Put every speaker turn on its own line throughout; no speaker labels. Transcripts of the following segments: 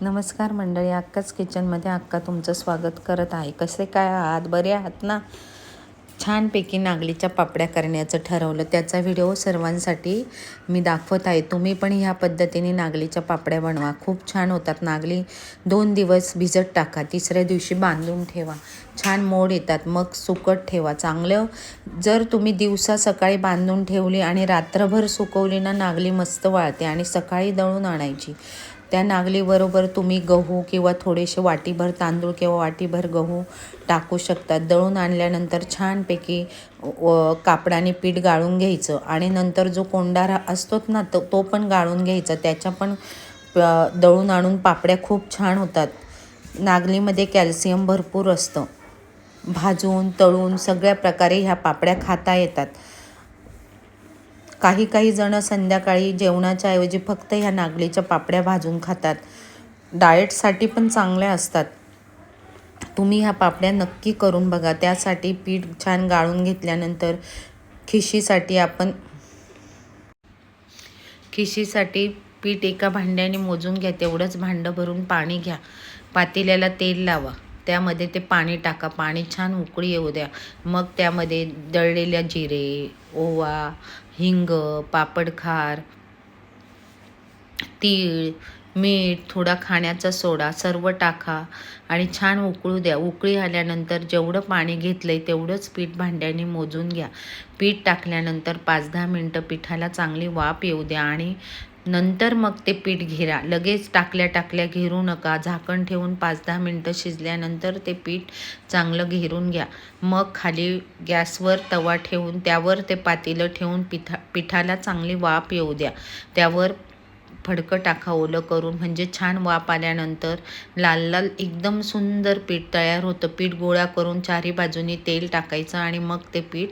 नमस्कार मंडळी अक्काच किचनमध्ये अक्का तुमचं स्वागत करत आहे. कसे काय आहात? बरे आहात ना? छानपैकी नागलीच्या पापड्या करण्याचं ठरवलं. त्याचा व्हिडिओ सर्वांसाठी मी दाखवत आहे. तुम्ही पण ह्या पद्धतीने नागलीच्या पापड्या बनवा. खूप छान होतात. नागली दोन दिवस भिजत टाका. तिसऱ्या दिवशी बांधून ठेवा. छान मोड येतात. मग सुकट ठेवा. चांगलं जर तुम्ही दिवसा सकाळी बांधून ठेवली आणि रात्रभर सुकवली ना नागली मस्त वाळते आणि सकाळी दळून आणायची. त्या नागलीबरोबर तुम्ही गहू किंवा थोडेसे वाटीभर तांदूळ किंवा वाटीभर गहू टाकू शकतात. दळून आणल्यानंतर छानपैकी व कापडाने पीठ गाळून घ्यायचं आणि नंतर जो कोंडारा असतोच ना तो तो पण गाळून घ्यायचा. त्याच्या पण दळून आणून पापड्या खूप छान होतात. नागलीमध्ये कॅल्शियम भरपूर असतं. भाजून तळून सगळ्या प्रकारे ह्या पापड्या खाता येतात. काही काही जण संध्याकाळी जेवणाच्या ऐवजी फक्त ह्या नागलीच्या पापड्या भाजून खातात. डाएटसाठी पण चांगल्या असतात. तुम्ही ह्या पापड्या नक्की करून बघा. त्यासाठी पीठ छान गाळून घेतल्यानंतर खिशीसाठी आपण खिशीसाठी पीठ एका भांड्याने मोजून घ्या. तेवढंच भांडं भरून पाणी घ्या. पातेल्याला तेल लावा. त्यामध्ये ते पाणी टाका पाणी छान उकळी येऊ द्या. मग त्यामध्ये दळलेल्या जिरे ओवा हिंग पापडखार तीळ मीठ थोडा खाण्याचा सोडा सर्व टाका आणि छान उकळू द्या. उकळी आल्यानंतर जेवढं पाणी घेतलं आहे तेवढंच पीठ भांड्याने मोजून घ्या. पीठ टाकल्यानंतर पाच दहा मिनटं पिठाला चांगली वाफ येऊ द्या आणि नंतर मग ते पीठ घेरा. लगेच टाकल्या टाकल्या घेरू नका. झाकण ठेवून पाच दहा मिनटं शिजल्यानंतर ते पीठ चांगलं घेरून घ्या. मग खाली गॅसवर तवा ठेवून त्यावर ते पातेलं ठेवून पिठा पिठाला चांगली वाफ येऊ द्या. त्यावर फडकं टाका ओलं करून. म्हणजे छान वाफ आल्यानंतर लाल लाल एकदम सुंदर पीठ तयार होतं. पीठ गोळा करून चारी बाजूनी तेल टाकायचं आणि मग ते पीठ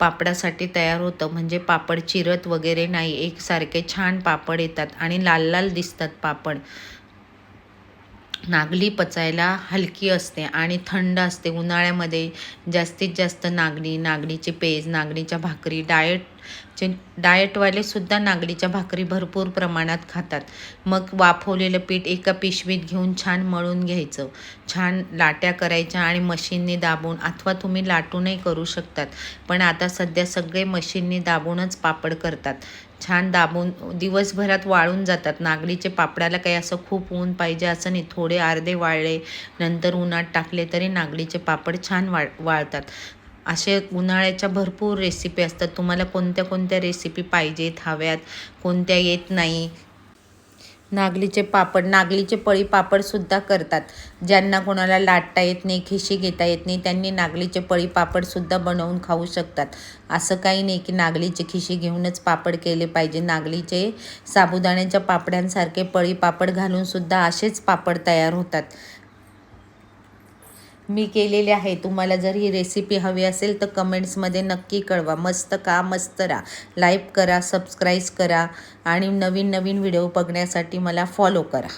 पापडासाठी तयार होतं. म्हणजे पापड चिरत वगैरे नाही. एकसारखे छान पापड येतात आणि लाल लाल दिसतात पापड. नागली पचायला हलकी असते आणि थंड असते. उन्हाळ्यामध्ये जास्तीत जास्त नागली नागलीचे पेज नागलीच्या भाकरी डाएट डाएटवाले सुद्धा नागलीच्या भाकरी भरपूर प्रमाणात खातात. मग वाफवलेलं पीठ एका पिशवीत घेऊन छान मळून घ्यायचं. छान लाट्या करायच्या आणि मशीनने दाबून अथवा तुम्ही लाटूनही करू शकतात पण आता सध्या सगळे मशीनने दाबूनच पापड करतात. छान दाबून दिवसभरात वाळून जातात. नागलीचे पापडाला काही असं खूप ऊन पाहिजे असं नाही. थोडे अर्धे वाळले नंतर उन्हात टाकले तरी नागलीचे पापड छान वाळ वाळतात. असे उन्हाळ्याच्या भरपूर रेसिपी असतात. तुम्हाला कोणत्या कोणत्या रेसिपी पाहिजेत हव्यात? कोणत्या येत नाही? नागलीचे पापड नागलीचे पळी पापडसुद्धा करतात. ज्यांना कोणाला लाटता येत नाही खिशी घेता येत नाही त्यांनी नागलीचे पळी पापडसुद्धा बनवून खाऊ शकतात. असं काही नाही की नागलीचे खिशी घेऊनच पापड केले पाहिजे. नागलीचे साबुदाण्याच्या पापड्यांसारखे पळी पापड घालूनसुद्धा असेच पापड तयार होतात. मी केलेले आहे. तुम्हाला जर ही रेसिपी हवी असेल तर कमेंट्समध्ये नक्की कळवा. मस्त का? मस्त राहा लाईक करा सबस्क्राईब करा आणि नवीन नवीन व्हिडिओ बघण्यासाठी मला फॉलो करा.